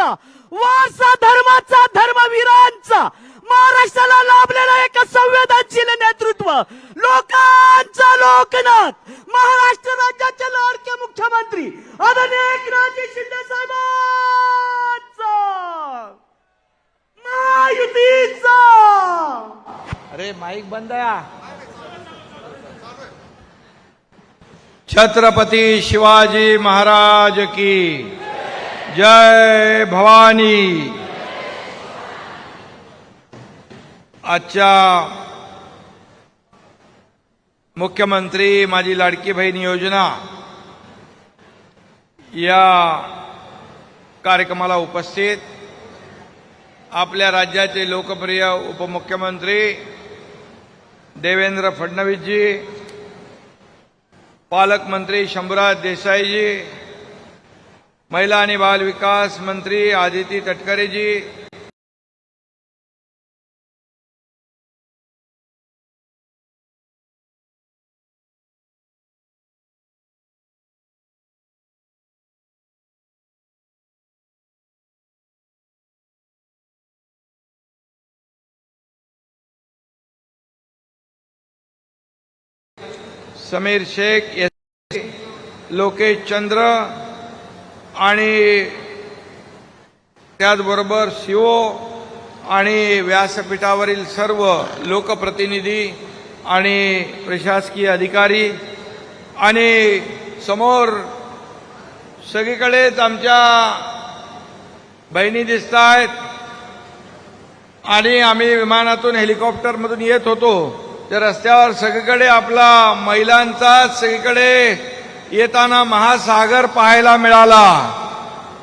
धर्माचा वारसा धर्माचा धर्मवीरांचा. महाराष्ट्राला लाभलेला एक संवेदनशील नेतृत्व लोकांचा लोकनाथ. महाराष्ट्र राज्याचे लाडके मुख्यमंत्री आदरणीय एकनाथजी शिंदे साहेबांचा. महायुतीचा. अरे माईक बंद छत्रपती शिवाजी महाराज की जय भवानी। आजच्या मुख्यमंत्री माझी लाडकी बहीण योजना या कार्यक्रमाला उपस्थित आपल्या राज्याचे लोकप्रिय उपमुख्यमंत्री देवेंद्र फडणवीसजी पालकमंत्री शंभूराज देसाईजी महिला आणि बाल विकास मंत्री आदिती तटकरेजी समीर शेख एस. लोकेश चंद्र आणि त्याचबरोबर शिवो आणि व्यासपीठावरील सर्व लोकप्रतिनिधी आणि प्रशासकीय अधिकारी आणि समोर सगळीकडेच आमच्या बहिणी दिसत आहेत आणि आम्ही विमानातून हेलिकॉप्टरमधून येत होतो. त्या रस्त्यावर सगळीकडे आपला महिलांचा सगळीकडे येताना महासागर पाहायला मिळाला.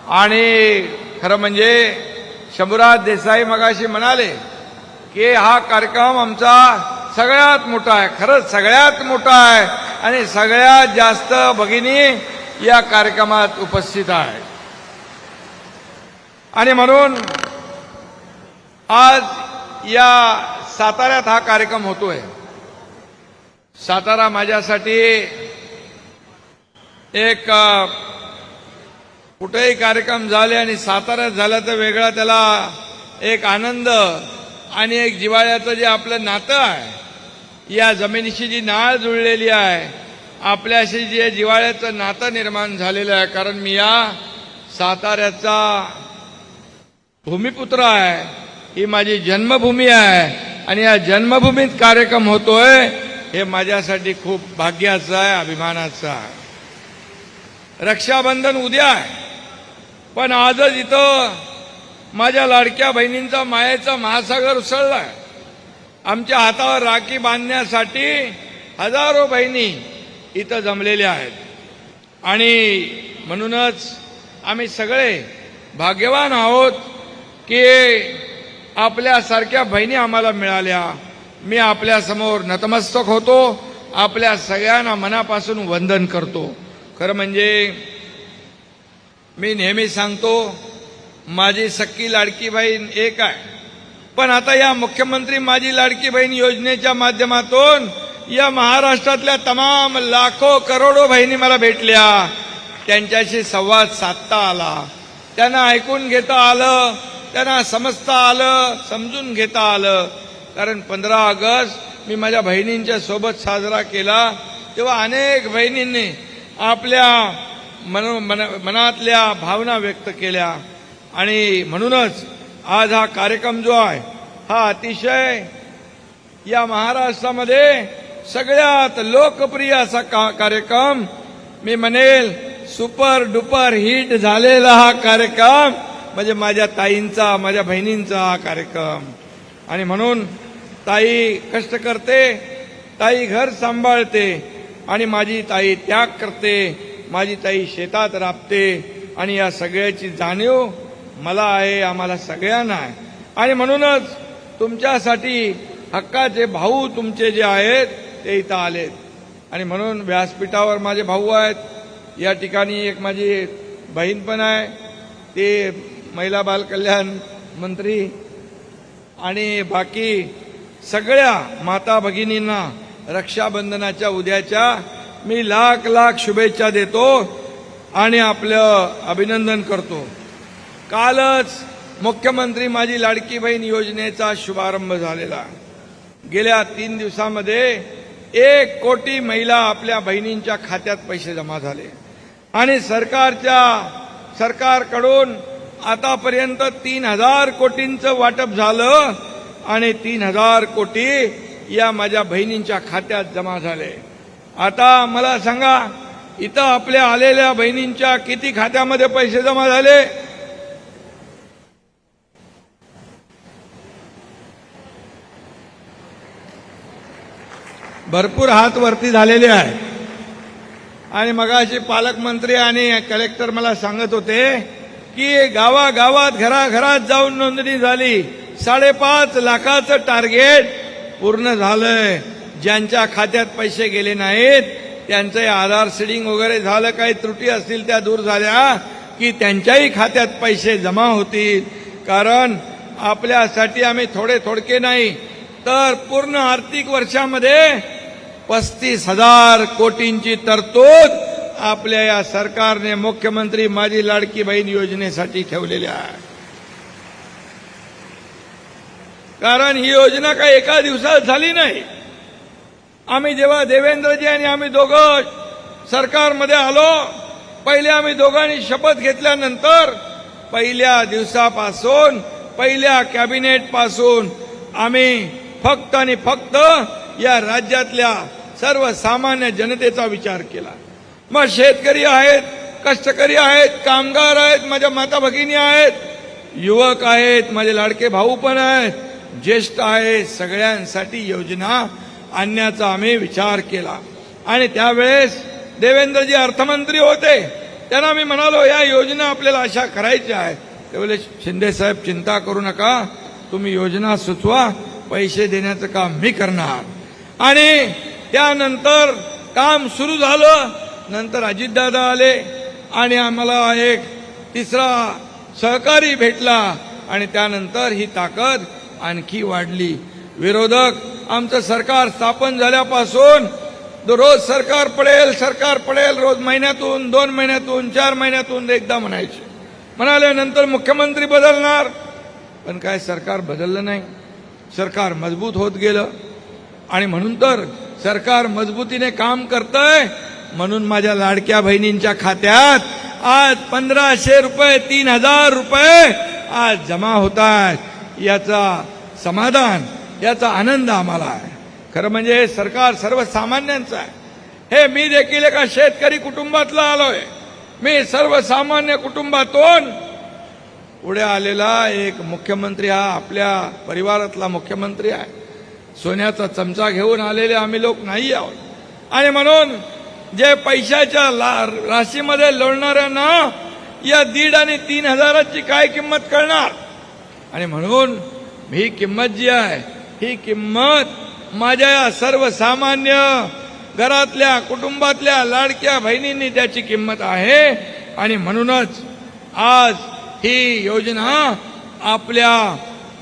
आणि खरं म्हणजे शंभूराज देसाई मगाशी म्हणाले की हा कार्यक्रम आमचा सगळ्यात मोठा आहे. खरंच सगळ्यात मोठा आहे. आणि सगळ्यात जास्त भगिनी या कार्यक्रमात उपस्थित आहे आणि म्हणून आज या साताऱ्यात हा कार्यक्रम होतोय. सातारा माझ्यासाठी एक कुठेही कार्यक्रम झाले आणि साताऱ्यात झाला तर वेगळा त्याला एक आनंद आणि एक जिवाळ्याचं जे आपलं नातं आहे या जमिनीशी जी नाळ जुळलेली आहे आपल्याशी जे जिवाळ्याचं नातं निर्माण झालेलं आहे कारण मी या साताऱ्याचा भूमिपुत्र आहे ही माझी जन्मभूमी आहे आणि या जन्मभूमीत कार्यक्रम होतोय हे माझ्यासाठी खूप भाग्याचं आहे अभिमानाचं आहे. रक्षाबंधन उद्या आहे. पण आजच इथं माझ्या लाडक्या बहिणींचा मायेचा महासागर उसळलाय आमच्या हातावर राखी बांधण्यासाठी हजारो बहिणी इथं जमलेल्या आहेत. आणि म्हणूनच आम्ही सगळे भाग्यवान आहोत की आपल्यासारख्या बहिणी आम्हाला मिळाल्या. मी आपल्यासमोर नतमस्तक होतो. आपल्या सगळ्यांना मनापासून वंदन करतो. खरं म्हणजे मी नेहमी सांगतो माझी सक्की लाडकी बहीण एक आहे. पण आता या मुख्यमंत्री माझी लाडकी बहीण योजनेच्या माध्यमातून या महाराष्ट्रातल्या तमाम लाखो करोडो बहिणी मला भेटल्या. त्यांच्याशी संवाद साधता आला. त्यांना ऐकून घेता आलं. त्यांना समजता आलं. समजून घेता आलं. कारण पंधरा ऑगस्ट मी माझ्या बहिणींच्या सोबत साजरा केला. तेव्हा अनेक बहिणींनी आपल्या मनो मन मनातल्या भावना व्यक्त केल्या. आणि म्हणूनच आज हा कार्यक्रम जो आहे हा अतिशय या महाराष्ट्रामध्ये सगळ्यात लोकप्रिय असा का कार्यक्रम मी म्हणेल सुपर डुपर हिट झालेला हा कार्यक्रम म्हणजे माझ्या ताईंचा माझ्या बहिणींचा हा कार्यक्रम. आणि म्हणून ताई कष्ट करते ताई घर सांभाळते आणि माझी ताई त्याग करते माझी ताई शेतात राबते आणि या सगळ्याची जाणीव मला आहे आम्हाला सगळ्यांना आहे. आणि म्हणूनच तुमच्यासाठी हक्काचे भाऊ तुमचे जे आहेत ते इथं आलेत. आणि म्हणून व्यासपीठावर माझे भाऊ आहेत. या ठिकाणी एक माझी बहीण पण आहे. ते महिला बाल कल्याण मंत्री आणि बाकी सगळ्या माता भगिनींना रक्षाबंधनाच्या उद्याच्या मी लाख लाख शुभेच्छा देतो आणि आपलं अभिनंदन करतो. कालच मुख्यमंत्री माझी लाडकी बहीण योजनेचा शुभारंभ झालेला. गेल्या तीन दिवसामध्ये एक कोटी महिला आपल्या बहिणींच्या खात्यात पैसे जमा झाले. आणि सरकारच्या सरकारकडून आतापर्यंत तीन हजार कोटींचं वाटप झालं आणि तीन हजार कोटी या माझ्या बहिणींच्या खात्यात जमा झाले. आता मला सांगा इथं आपल्या आलेल्या बहिणींच्या किती खात्यामध्ये पैसे जमा झाले? भरपूर हात वरती झालेले आहे. आणि मगाशी पालकमंत्री आणि कलेक्टर मला सांगत होते की गावागावात घराघरात जाऊन नोंदणी झाली. साडेपाच लाखाचं टार्गेट पूर्ण झालंय. ज्यांच्या खात्यात पैसे गेले नाहीत त्यांचंही आधार सीडिंग वगैरे झालं काही त्रुटी असतील त्या दूर झाल्या की त्यांच्याही खात्यात पैसे जमा होतील. कारण आपल्यासाठी आम्ही थोडे थोडके नाही तर पूर्ण आर्थिक वर्षामध्ये पस्तीस हजार कोटींची तरतूद आपल्या या सरकारने मुख्यमंत्री माझी लाडकी बहीण योजनेसाठी ठेवलेली आहे. कारण ही योजना काही एका दिवसात झाली नाही. आम्ही जेव्हा देवेंद्रजी आणि आम्ही दोघं सरकारमध्ये आलो पहिले आम्ही दोघांनी शपथ घेतल्यानंतर पहिल्या दिवसापासून पहिल्या कॅबिनेटपासून आम्ही फक्त आणि फक्त या राज्यातल्या सर्वसामान्य जनतेचा विचार केला. मग शेतकरी आहेत कष्टकरी आहेत कामगार आहेत माझ्या माता भगिनी आहेत युवक आहेत माझे लाडके भाऊ पण आहेत ज्येष्ठ आहे सगळ्यांसाठी योजना आणण्याचा आम्ही विचार केला. आणि त्यावेळेस देवेंद्रजी अर्थमंत्री होते. त्यांना मी म्हणालो या योजना आपल्याला अशा करायच्या आहेत. त्यावेळेस शिंदे साहेब चिंता करू नका. तुम्ही योजना सुचवा. पैसे देण्याचं काम मी करणार. आणि त्यानंतर काम सुरू झालं. नंतर अजितदादा आले आणि आम्हाला एक तिसरा सहकारी भेटला. आणि त्यानंतर ही ताकद आणखी वाढली. विरोधक आमचं सरकार स्थापन झाल्यापासून रोज सरकार पडेल सरकार पडेल रोज महिन्यातून दोन महिन्यातून चार महिन्यातून एकदा म्हणायचे. म्हणाले नंतर मुख्यमंत्री बदलणार. पण काय सरकार बदललं नाही. सरकार मजबूत होत गेलं. आणि म्हणून तर सरकार मजबूतीने काम करतंय म्हणून माझ्या लाडक्या बहिणींच्या खात्यात आज पंधराशे रुपये तीन हजार रुपये आज जमा होत आहेत याचा समाधान याचा आनंद आम्हाला आहे. खरं म्हणजे हे सरकार सर्वसामान्यांचं आहे. हे मी देखील एका शेतकरी कुटुंबातला आलोय. मी सर्वसामान्य कुटुंबातून पुढे आलेला एक मुख्यमंत्री हा आपल्या परिवारातला मुख्यमंत्री आहे. सोन्याचा चमचा घेऊन आलेले आम्ही लोक नाही आहोत. आणि म्हणून जे पैशाच्या ला- राशीमध्ये लोळणाऱ्यांना या दीड आणि तीन हजाराची काय किंमत कळणार? आणि म्हणून ही किंमत जी आहे ही किंमत माझ्या या सर्वसामान्य घरातल्या कुटुंबातल्या लाडक्या बहिणींनी त्याची किंमत आहे. आणि म्हणूनच आज ही योजना आपल्या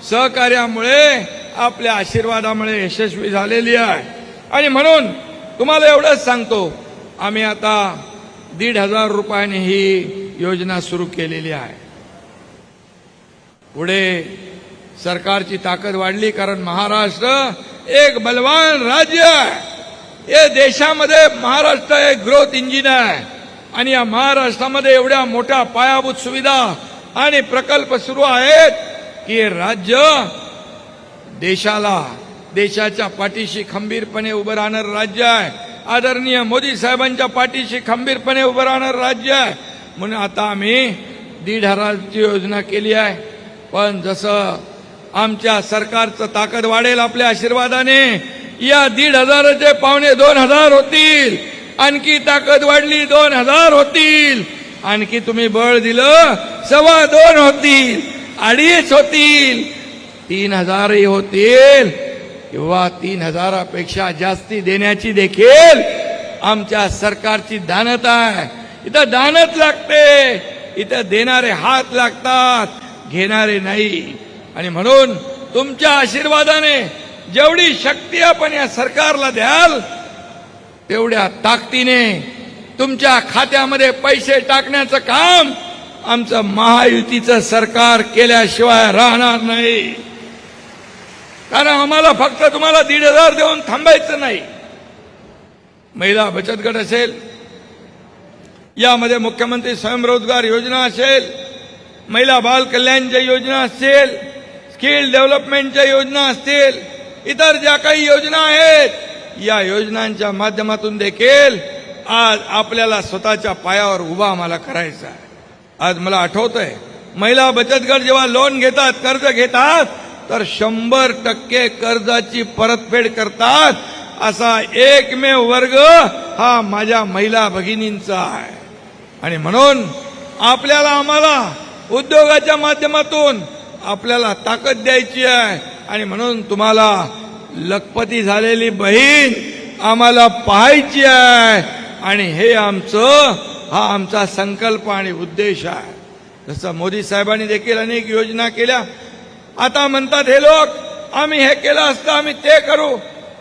सहकार्यामुळे आपल्या आशीर्वादामुळे यशस्वी झालेली आहे. आणि म्हणून तुम्हाला एवढंच सांगतो आम्ही आता दीड हजार रुपयाने ही योजना सुरू केलेली आहे. पुढे सरकारची ताकद वाढली कारण महाराष्ट्र एक बलवान राज्य आहे. या देशामध्ये महाराष्ट्र एक ग्रोथ इंजिन आहे. आणि या महाराष्ट्रामध्ये एवढ्या मोठ्या पायाभूत सुविधा आणि प्रकल्प सुरू आहेत की हे राज्य देशाला देशाच्या पाठीशी खंबीरपणे उभं राहणारं राज्य आहे. आदरणीय मोदी साहेबांच्या पाठीशी खंबीरपणे उभं राहणारं राज्य आहे. म्हणून आता आम्ही दीड हजारची योजना केली आहे. पण जसं आमच्या सरकारचं ताकद वाढेल आपल्या आशीर्वादाने या दीड हजाराचे पावणे दोन हजार होतील. आणखी ताकद वाढली दोन हजार होतील. आणखी तुम्ही बळ दिलं सव्वा दोन होतील अडीच होतील. तीन हजारही होतील. किंवा तीन हजारापेक्षा जास्ती देण्याची देखील आमच्या सरकारची दानत आहे. इथं दानत लागते. इथं देणारे हात लागतात. घेणारे नाही. आणि म्हणून तुमच्या आशीर्वादाने जेवढी शक्ती आपण या सरकारला द्याल तेवढ्या ताकदीने तुमच्या खात्यामध्ये पैसे टाकण्याचं काम आमचं महायुतीचं सरकार केल्याशिवाय राहणार नाही. कारण आम्हाला फक्त तुम्हाला दीड हजार देऊन थांबायचं नाही. महिला बचत गट असेल यामध्ये मुख्यमंत्री स्वयंरोजगार योजना असेल महिला बाल कल्याणच्या योजना असतील स्किल डेव्हलपमेंटच्या योजना असतील इतर ज्या काही योजना आहेत या योजनांच्या माध्यमातून देखील आज आपल्याला स्वतःच्या पायावर उभा आम्हाला करायचा आहे. आज मला आठवत आहे महिला बचत गट जेव्हा लोन घेतात कर्ज घेतात तर शंभर टक्के कर्जाची परतफेड करतात. असा एकमेव वर्ग हा माझ्या महिला भगिनींचा आहे. आणि म्हणून आपल्याला आम्हाला उद्योगाच्या माध्यमातून आपल्याला ताकद द्यायची आहे. आणि म्हणून तुम्हाला लखपती झालेली बहीण आम्हाला पाहायची आहे. आणि हे आमचं हा आमचा संकल्प आणि उद्देश आहे. जसं मोदी साहेबांनी देखील अनेक योजना केल्या. आता म्हणतात हे लोक आम्ही हे केलं असतं आम्ही ते करू.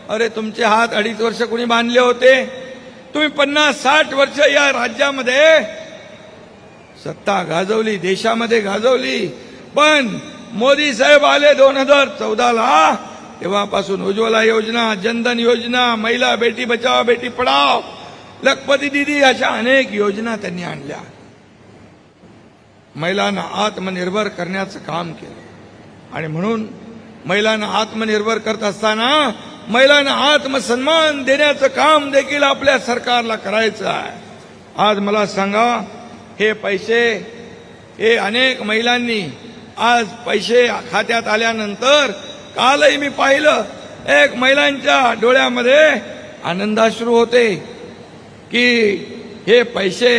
अरे तुमचे हात अडीच वर्ष कुणी बांधले होते? तुम्ही पन्नास साठ वर्ष या राज्यामध्ये सत्ता गाजवली देशामध्ये गाजवली. पण मोदी साहेब आले दोन हजार चौदाला तेव्हापासून उज्ज्वला योजना जनधन योजना महिला बेटी बचाव बेटी पढाव लखपती दिदी अशा अनेक योजना त्यांनी आणल्या. महिलांना आत्मनिर्भर करण्याचं काम केलं. आणि म्हणून महिलांना आत्मनिर्भर करत असताना महिलांना आत्मसन्मान देण्याचं काम देखील आपल्या सरकारला करायचं आहे. आज मला सांगा हे पैसे हे अनेक महिलांनी आज पैसे खात्यात आल्यानंतर कालही मी पाहिलं एक महिलांच्या डोळ्यामध्ये आनंदाश्रू होते की हे पैसे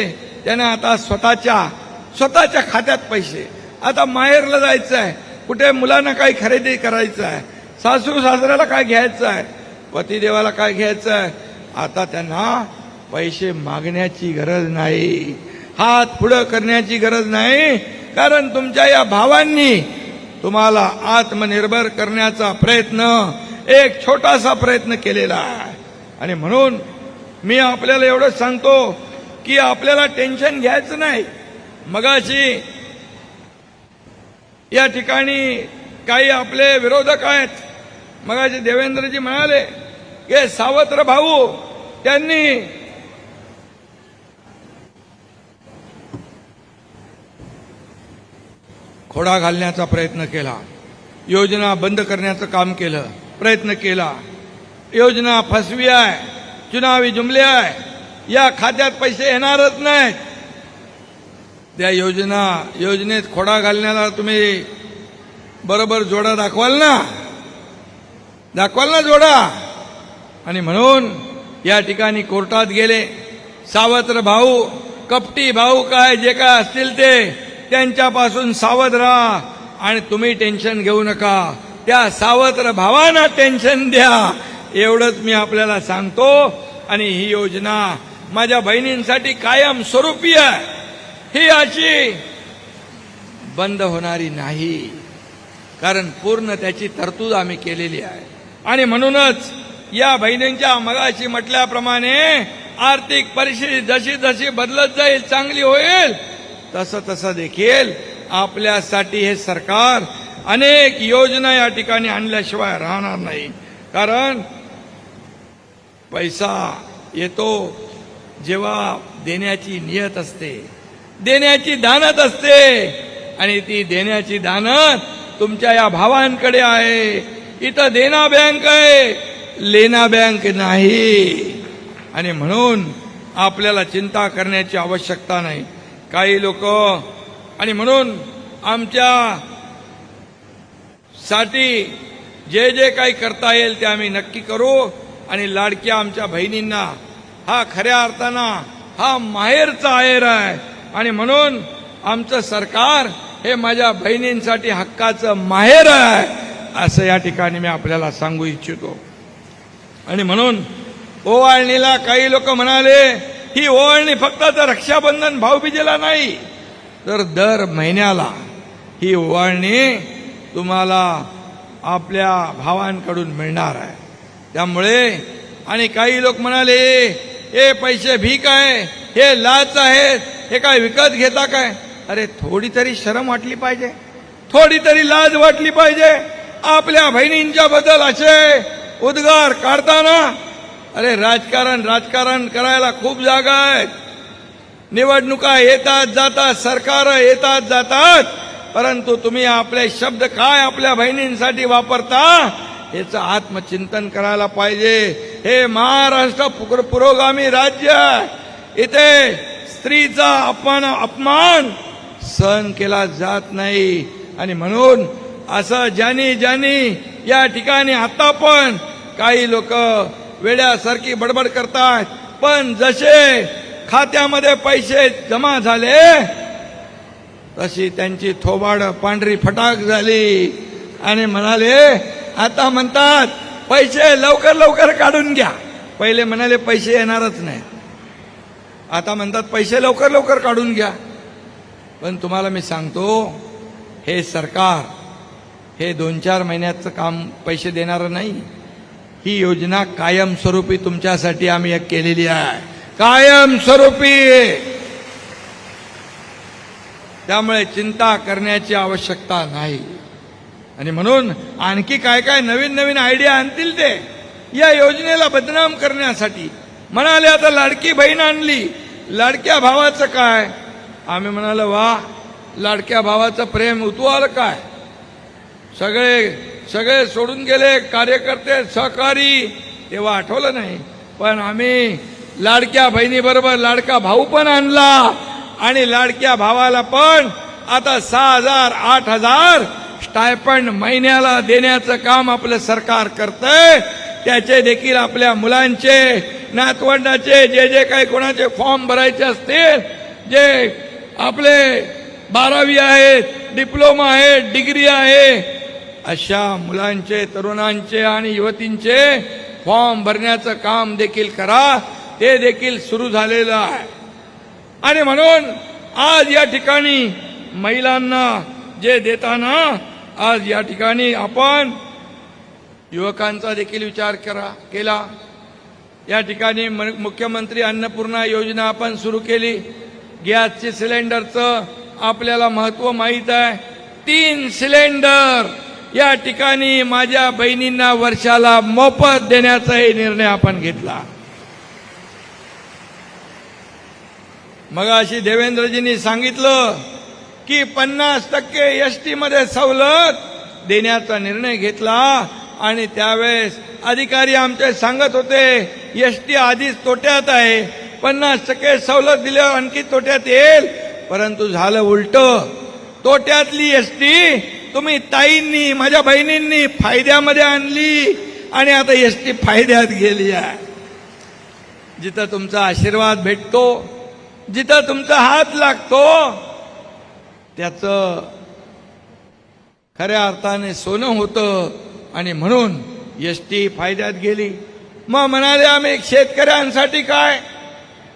त्याने आता स्वतःच्या स्वतःच्या खात्यात पैसे. आता माहेरला जायचं आहे कुठे मुलांना काही खरेदी करायचं आहे सासू सासऱ्याला काय घ्यायचं आहे पतिदेवाला काय घ्यायचं आहे आता त्यांना पैसे मागण्याची गरज नाही. हात पुढं करण्याची गरज नाही. कारण तुमच्या या भावांनी तुम्हाला आत्मनिर्भर करण्याचा प्रयत्न एक छोटासा प्रयत्न केलेला आहे. आणि म्हणून मी आपल्याला एवढंच सांगतो की आपल्याला टेन्शन घ्यायचं नाही. मगाशी या ठिकाणी काही आपले विरोधक आहेत. मगाशी देवेंद्रजी म्हणाले की सावत्र भाऊ त्यांनी खोडा घालण्याचा प्रयत्न केला. योजना बंद करण्याचं काम केलं. प्रयत्न केला. योजना फसवी आहे. चुनावी जुमले आहे. या खात्यात पैसे येणारच नाहीत. त्या योजना योजनेत खोडा घालण्याला तुम्ही बरोबर जोडा दाखवाल ना? दाखवाल ना जोडा? आणि म्हणून या ठिकाणी कोर्टात गेले. सावत्र भाऊ कपटी भाऊ काय जे काय असतील ते त्यांच्यापासून सावध राहा आणि तुम्ही टेन्शन घेऊ नका. त्या सावत्र भावांना टेन्शन द्या. एवढंच मी आपल्याला सांगतो. आणि ही योजना माझ्या बहिणींसाठी कायम स्वरूपी आहे. ही अशी बंद होणारी नाही. कारण पूर्ण त्याची तरतूद आम्ही केलेली आहे. आणि म्हणूनच या बहिणींच्या मगाशी म्हटल्याप्रमाणे आर्थिक परिस्थिती जशी जशी बदलत जाईल चांगली होईल. तसं तसं देखील आपल्यासाठी हे सरकार अनेक योजना या ठिकाणी आणल्याशिवाय राहणार नाही. कारण पैसा येतो जेव्हा देण्याची नियत असते. देण्याची दानत असते आणि ती देण्याची दानत तुमच्या या भावांकडे आहे. इथं देना बँक आहे लेना बँक नाही. आणि म्हणून आपल्याला चिंता करण्याची आवश्यकता नाही. काही लोक आणि म्हणून आमच्या साठी जे जे काही करता येईल ते आम्ही नक्की करू आणि लाडक्या आमच्या बहिणींना हा खऱ्या अर्थानं हा माहेरचा आहेर आहे. आणि म्हणून आमचं सरकार हे माझ्या बहिणींसाठी हक्काचं माहेर आहे असं या ठिकाणी मी आपल्याला सांगू इच्छितो. आणि म्हणून ओवाळणीला काही लोक म्हणाले ही ओवाळणी फक्त तर रक्षाबंधन भाऊबीजेला नाही तर दर महिन्याला ही ओवाळणी तुम्हाला आपल्या भावांकडून मिळणार आहे. त्यामुळे आणि काही लोक म्हणाले हे पैसे भीक आहे हे लाच आहेत हे काय विकत घेता काय? अरे थोडी तरी शरम वाटली पाहिजे. थोडी तरी लाज वाटली पाहिजे. आपल्या बहिणींच्या बद्दल असे उद्गार काढताना अरे राजकारण राजकारण करायला खूप जागा आहेत. निवडणुका येतात जातात सरकार येतात जातात. परंतु तुम्ही आपले शब्द काय आपल्या बहिणींसाठी वापरता याचं आत्मचिंतन करायला पाहिजे. हे महाराष्ट्र पुरोगामी राज्य इथे स्त्रीचा अपमान अपमान सहन केला जात नाही. आणि म्हणून असं ज्यांनी ज्यांनी या ठिकाणी आता पण काही लोक वेड्यासारखी बडबड करतात पण जसे खात्यामध्ये पैसे जमा झाले तशी त्यांची थोबाड पांढरी फटाक झाली. आणि म्हणाले आता म्हणतात पैसे लवकर लवकर काढून घ्या. पहिले म्हणाले पैसे येणारच नाही. आता म्हणतात पैसे लवकर लवकर काढून घ्या. पण तुम्हाला मी सांगतो हे सरकार हे दोन चार महिन्याचं काम पैसे देणारं नाही. ही योजना कायमस्वरूपी तुमच्यासाठी आम्ही एक केलेली आहे. कायमस्वरूपी! त्यामुळे चिंता करण्याची आवश्यकता नाही. आणि म्हणून आणखी काय काय नवीन नवीन आयडिया आणतील ते या योजनेला बदनाम करण्यासाठी. म्हणाले आता लाडकी बहीण आणली. लाडक्या भावाचं काय? आम्ही म्हणालो वा लाडक्या भावाचं प्रेम उतवाल काय? सगळे सगळे सोडून गेले कार्यकर्ते सहकारी तेव्हा आठवलं नाही. पण आम्ही लाडक्या बहिणीबरोबर लाडका भाऊ पण आणला आणि लाडक्या भावाला पण आता सहा हजार आठ हजार स्टायपंड महिन्याला देण्याचं काम आपलं सरकार करतंय. त्याचे देखील आपल्या मुलांचे नातवंडाचे जे जे काही कोणाचे फॉर्म भरायचे असतील जे आपले बारावी आहेत डिप्लोमा आहे डिग्री आहे अशा मुलांचे तरुणांचे आणि युवतींचे फॉर्म भरण्याचं काम देखील करा. ते देखील सुरू झालेलं आहे. आणि म्हणून आज या ठिकाणी महिलांना जे देताना आज या ठिकाणी आपण युवकांचा देखील विचार करा केला. या ठिकाणी मुख्यमंत्री अन्नपूर्णा योजना आपण सुरू केली. गॅसचे सिलेंडरचं आपल्याला महत्त्व माहीत आहे. तीन सिलेंडर या ठिकाणी माझ्या बहिणींना वर्षाला मोफत देण्याचाही निर्णय आपण घेतला. मग अशी देवेंद्रजींनी सांगितलं की पन्नास टक्के एसमध्ये सवलत देण्याचा निर्णय घेतला आणि त्यावेळेस अधिकारी आमचे सांगत होते एस टी आधीच तोट्यात आहे पन्नास टक्के सवलत दिल्यावर आणखी तोट्यात येईल. परंतु झालं उलट. तोट्यातली एस टी तुम्ही ताईंनी माझ्या बहिणींनी फायद्यामध्ये आणली आणि आता एस टी फायद्यात गेली आहे. जिथं तुमचा आशीर्वाद भेटतो जिथं तुमचा हात लागतो त्याचं खऱ्या अर्थाने सोनं होतं आणि म्हणून एस टी फायद्यात गेली. मग म्हणाले आम्ही शेतकऱ्यांसाठी काय?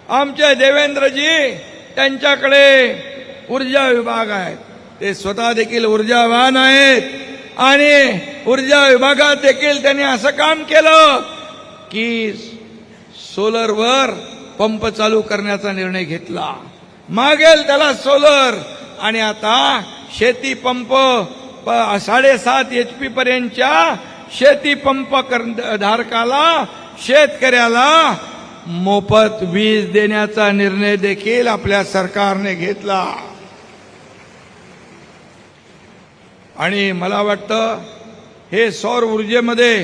आमचे देवेंद्रजी त्यांच्याकडे ऊर्जा विभाग आहेत. ते स्वतः देखील ऊर्जावान आहेत. आणि ऊर्जा विभागात देखील त्यांनी असं काम केलं की सोलरवर पंप चालू करण्याचा निर्णय घेतला. मागेल त्याला सोलर. आणि आता शेती पंप प- साडेसात एच पी पर्यंतच्या शेती पंप कर- धारकाला शेतकऱ्याला मोफत वीज देण्याचा निर्णय देखील आपल्या सरकारने घेतला. आणि मला वाटतं हे सौर ऊर्जेमध्ये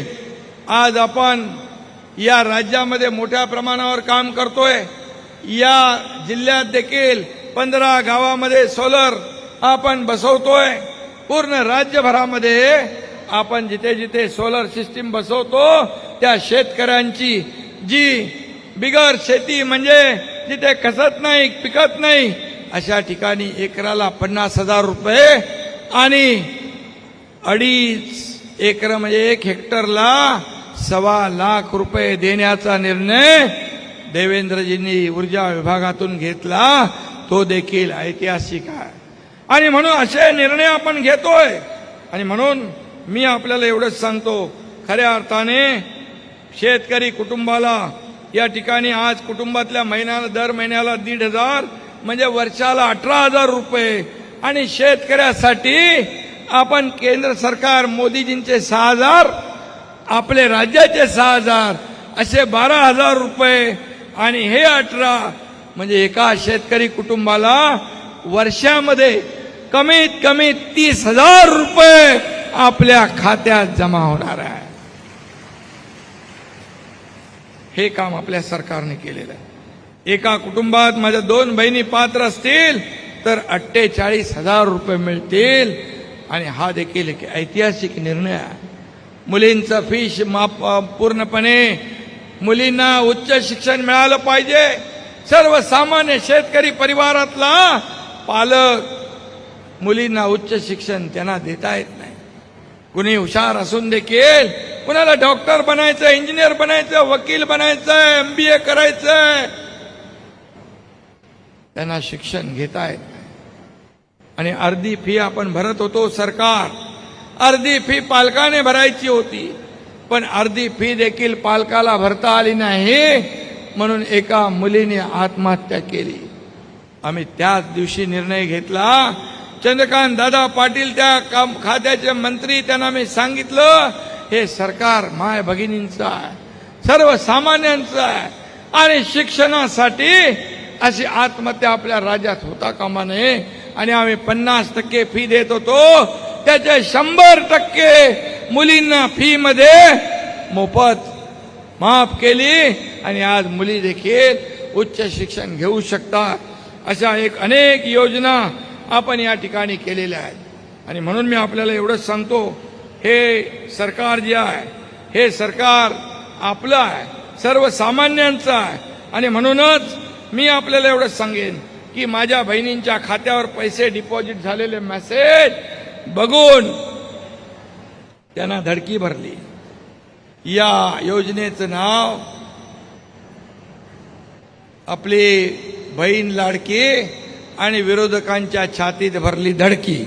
आज आपण या राज्यामध्ये मोठ्या प्रमाणावर काम करतोय. या जिल्ह्यात देखील पंधरा गावामध्ये सोलर आपण बसवतोय. पूर्ण राज्यभरामध्ये आपण जिथे जिथे सोलर सिस्टीम बसवतो त्या शेतकऱ्यांची जी बिगर शेती म्हणजे जिथे कसत नाही पिकत नाही अशा ठिकाणी एकराला पन्नास हजार रुपये आणि अडीच एकर म्हणजे एक हेक्टरला सव्वा लाख रुपये देण्याचा निर्णय देवेंद्रजींनी ऊर्जा विभागातून घेतला. तो देखील ऐतिहासिक आहे. आणि म्हणून असे निर्णय आपण घेतोय. आणि म्हणून मी आपल्याला एवढंच सांगतो. खऱ्या अर्थाने शेतकरी कुटुंबाला या ठिकाणी आज कुटुंबातल्या महिन्याला दर महिन्याला दीड हजार म्हणजे वर्षाला अठरा हजार रुपये. आणि शेतकऱ्यासाठी आपण केंद्र सरकार मोदीजींचे सहा हजार आपले राज्याचे सहा हजार असे बारा हजार रुपये आणि हे अठरा म्हणजे एका शेतकरी कुटुंबाला वर्षामध्ये कमीत कमी तीस हजार रुपये आपल्या खात्यात जमा होणार आहे. हे काम आपल्या सरकारने केलेलं आहे. एका कुटुंबात माझ्या दोन बहिणी पात्र असतील तर अठ्ठेचाळीस हजार रुपये मिळतील. आणि हा देखील एक ऐतिहासिक निर्णय मुलींचं फीस माप पूर्णपणे मुलींना उच्च शिक्षण मिळालं पाहिजे. सर्वसामान्य शेतकरी परिवारातला पालक मुलींना उच्च शिक्षण त्यांना देता येत नाही. कुणी हुशार असून देखील कुणाला डॉक्टर बनायचं इंजिनियर बनायचं वकील बनायचं एमबीए करायचंय त्यांना शिक्षण घेता येत नाही. आणि अर्धी फी आपण भरत होतो सरकार. अर्धी फी पालकाने भरायची होती पण अर्धी फी देखील पालकाला भरता आली नाही म्हणून एका मुलीने आत्महत्या केली. आम्ही त्याच दिवशी निर्णय घेतला चंद्रकांत दादा पाटील त्या काम खात्याचे मंत्री त्यांना मी सांगितलं हे सरकार माय भगिनींचं आहे सर्वसामान्यांचं आहे आणि शिक्षणासाठी अशी आत्महत्या आपल्या राज्यात होता कामा नये आणि आम्ही पन्नास टक्के फी देत होतो. त्याचे शंभर टक्के मुलींना फी मध्ये मोफत माफ केली आणि आज मुली देखील उच्च शिक्षण घेऊ शकतात अशा एक अनेक योजना आपण या ठिकाणी केलेल्या आहेत. आणि म्हणून मी आपल्याला एवढंच सांगतो हे सरकार जे आहे हे सरकार आपलं आहे सर्वसामान्यांचं आहे. आणि म्हणूनच मी आपल्याला एवढंच सांगेन की माझ्या बहिणींच्या खात्यावर पैसे डिपॉझिट झालेले मेसेज बघून त्यांना धडकी भरली. या योजनेचं नाव आपली बहीण लाडकी आणि विरोधकांच्या छातीत भरली धडकी.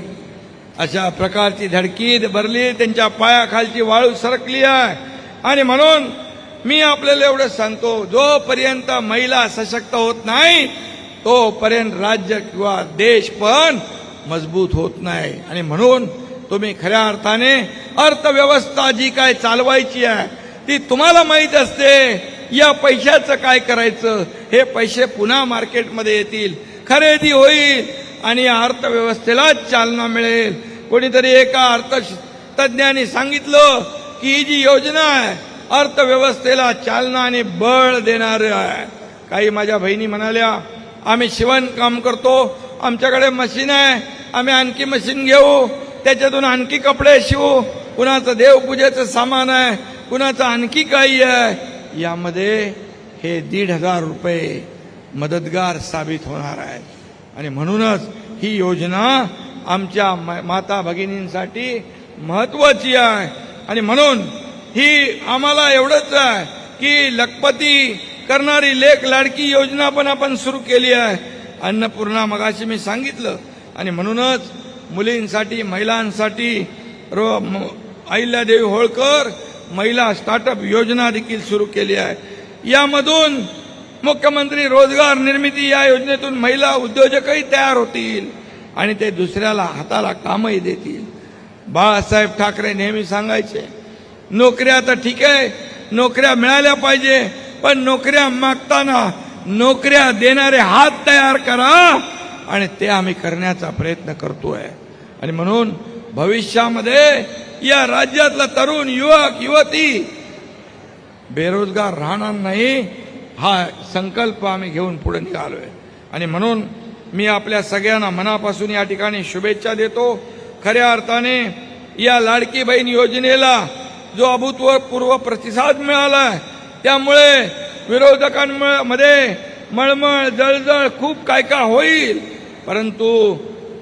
अशा प्रकारची धडकी भरली त्यांच्या पायाखालची वाळू सरकली आहे. आणि म्हणून मी आपल्याला एवढं सांगतो जोपर्यंत महिला सशक्त होत नाही तोपर्यंत राज्य किंवा देश पण मजबूत होत नाही. आणि म्हणून तुम्ही खऱ्या अर्थाने अर्थव्यवस्था जी काय चालवायची आहे ती तुम्हाला माहीत असते या पैशाचं काय करायचं? हे पैसे पुन्हा मार्केटमध्ये येतील खरेदी होईल आणि या अर्थव्यवस्थेला चालना मिळेल. कोणीतरी एका अर्थतज्ञांनी सांगितलं की ही जी योजना आहे अर्थव्यवस्थेला चालना आणि बळ देणार आहे. काही माझ्या बहिणी म्हणाल्या आम्ही शिवणकाम करतो आमच्याकडे मशीन आहे आम्ही आणखी मशीन घेऊ त्याच्यातून आणखी कपडे शिवू कुणाचं देवपूजेचं सामान आहे कुणाचं आणखी काही आहे यामध्ये हे दीड हजार रुपये मदतगार साबित होणार आहेत. आणि म्हणूनच ही योजना आमच्या माता भगिनींसाठी महत्वाची आहे. आणि म्हणून ही आम्हाला एवढंच आहे की लखपती करणारी लेख लाडकी योजना पण आपण सुरू केली आहे. अन्नपूर्णा मगाशी मी सांगितलं. आणि म्हणूनच मुलींसाठी महिलांसाठी रो म- अहिल्यादेवी होळकर महिला स्टार्टअप योजना देखील सुरू केली आहे. यामधून मुख्यमंत्री रोजगार निर्मिती या योजनेतून महिला उद्योजकही तयार होतील आणि ते दुसऱ्याला हाताला कामही देतील. बाळासाहेब ठाकरे नेहमी सांगायचे नोकऱ्या तर ठीक आहे नोकऱ्या मिळाल्या पाहिजे पण नोकऱ्या मागताना नोकऱ्या देणारे हात तयार करा आणि ते आम्ही करण्याचा प्रयत्न करतोय. आणि म्हणून भविष्यामध्ये या राज्यातला तरुण युवक युवती बेरोजगार राहणार नाही हा संकल्प आम्ही घेऊन पुढे निघालोय. आणि म्हणून मी आपल्या सगळ्यांना मनापासून या ठिकाणी शुभेच्छा देतो. खऱ्या अर्थाने या लाडकी बहीण योजनेला जो अभूतपूर्व प्रतिसाद मिळाला आहे त्यामुळे विरोधकांमध्ये मळमळ जळजळ खूप काय काय होईल. परंतु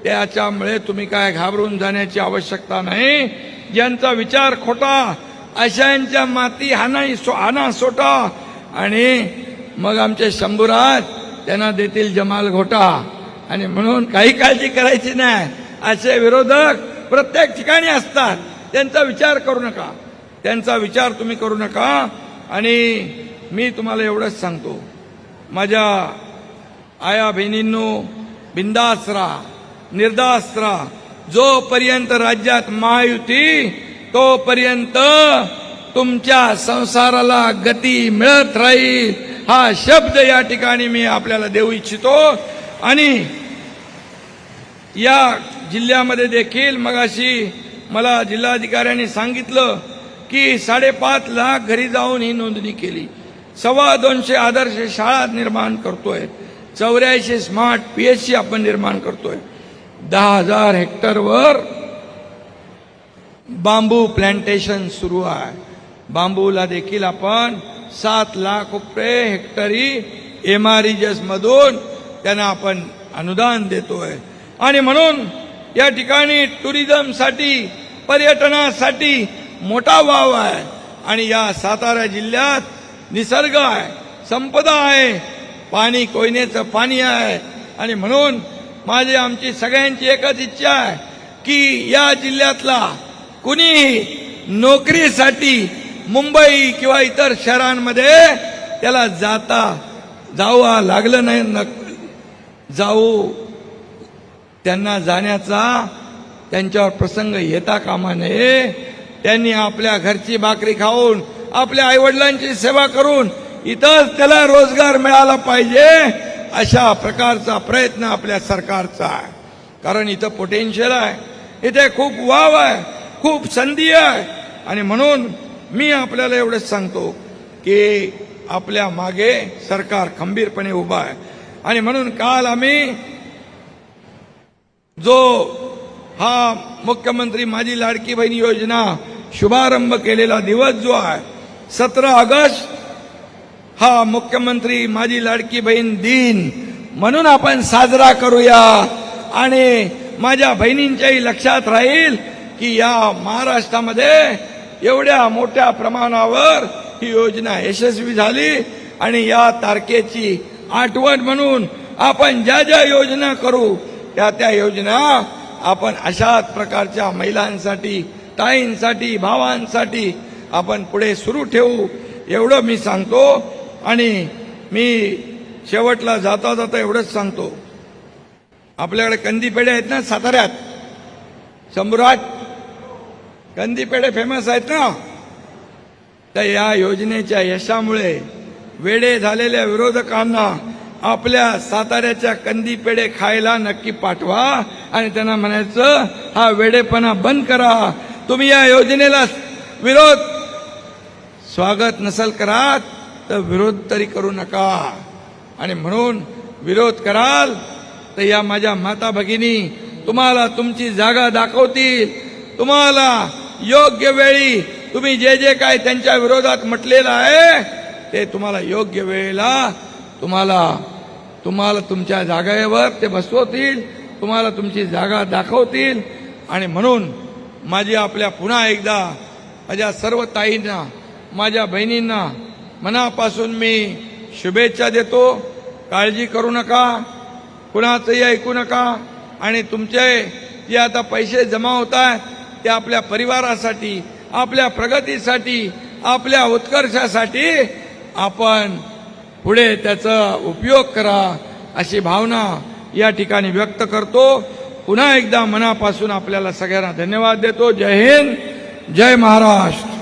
त्याच्यामुळे तुम्ही काय घाबरून जाण्याची आवश्यकता नाही. ज्यांचा विचार खोटा अशांच्या माती हाना हाना सोटा आणि मग आमचे शंभूराज त्यांना देतील जमाल घोटा. आणि म्हणून काही काळजी करायची नाही. असे विरोधक प्रत्येक ठिकाणी असतात. त्यांचा विचार करू नका. त्यांचा विचार तुम्ही करू नका. आणि मी तुम्हाला एवढंच सांगतो. माझ्या आया बहिणींनो बिंदास राहा राहा. जोपर्यंत राज्यात महायुती तोपर्यंत तुमच्या संसाराला गती मिळत राहील हा शब्द या ठिकाणी मी आपल्याला देऊ इच्छितो. आणि या जिल्ह्यामध्ये देखील मगाशी मला जिल्हाधिकाऱ्यांनी सांगितलं की साडेपाच लाख घरी जाऊन ही नोंदणी केली. सव्वा दोनशे आदर्श शाळा निर्माण करतोय. चौऱ्याऐंशी स्मार्ट पीएचसी आपण निर्माण करतोय. दहा हजार हेक्टरवर बांबू प्लांटेशन सुरू आहे. बांबूला देखील आपण सात लाख रुपये हेक्टरी एम मधून त्यांना आपण अनुदान देतोय. आणि म्हणून या ठिकाणी टुरिझमसाठी पर्यटनासाठी मोठा वाव आहे. आणि या सातारा जिल्ह्यात निसर्ग आहे संपदा आहे. पाणी कोयनेचं पाणी आहे. आणि म्हणून माझी आमची सगळ्यांची एकच इच्छा आहे की या जिल्ह्यातला कुणीही नोकरीसाठी मुंबई किंवा इतर शहरांमध्ये त्याला जाता जावं लागलं नाही न- जाऊ त्यांना जाण्याचा त्यांच्यावर प्रसंग येता कामा नये. त्यांनी आपल्या घरची भाकरी खाऊन आपल्या आईवडिलांची सेवा करून इथंच त्याला रोजगार मिळाला पाहिजे अशा प्रकारचा प्रयत्न आपल्या सरकारचा आहे. कारण इथं पोटेन्शियल आहे. इथे खूप वाव आहे खूप संधी आहे. आणि म्हणून मी आपल्याला एवढंच सांगतो की आपल्या मागे सरकार खंबीरपणे उभा आहे. आणि म्हणून काल आम्ही जो हा मुख्यमंत्री माझी लाडकी बहीण योजना शुभारंभ केलेला दिवस जो आहे सतरा ऑगस्ट हा मुख्यमंत्री माझी लाडकी बहीण दिन म्हणून आपण साजरा करूया. आणि माझ्या बहिणींच्याही लक्षात राहील की या महाराष्ट्रामध्ये एवढ्या मोठ्या प्रमाणावर ही योजना यशस्वी झाली आणि या तारखेची आठवण म्हणून आपण ज्या ज्या योजना करू त्या त्या योजना आपण अशाच प्रकारच्या महिलांसाठी ताईंसाठी भावांसाठी आपण पुढे सुरू ठेवू एवढं मी सांगतो आणि मी शेवटला जाता जाता एवढंच सांगतो. आपल्याकडे कंदी पेढे आहेत ना साताऱ्यात? शंभूराज कंदी पेढे फेमस आहेत ना? तर या योजनेच्या यशामुळे वेडे झालेल्या विरोधकांना आपल्या साताऱ्याच्या कंदी पेढे खायला नक्की पाठवा. आणि त्यांना म्हणायचं हा वेडेपणा बंद करा. तुम्ही या योजनेला विरोध. स्वागत नसल करात तर विरोध तरी करू नका. आणि म्हणून विरोध कराल तर या माझ्या माता भगिनी तुम्हाला तुमची जागा दाखवतील. तुम्हाला योग्य वेळी तुम्ही जे जे काय त्यांच्या विरोधात म्हटलेलं आहे ते तुम्हाला योग्य वेळेला तुम्हाला तुम्हाला तुमच्या जागेवर ते बसवतील तुम्हाला तुमची जागा दाखवतील. आणि म्हणून माझी आपल्या पुन्हा एकदा माझ्या सर्व ताईंना माझ्या बहिणींना मनापासून मी शुभेच्छा देतो. काळजी करू नका कुणाचंही ऐकू नका. आणि तुमचे जे आता पैसे जमा होत आहेत ते आपल्या परिवारासाठी आपल्या प्रगतीसाठी आपल्या उत्कर्षासाठी आपण पुढे त्याचा उपयोग करा अशी भावना या ठिकाणी व्यक्त करतो. पुन्हा एकदा मनापासून आपल्याला सगळ्यांना धन्यवाद देतो. जय हिंद. जय महाराष्ट्र.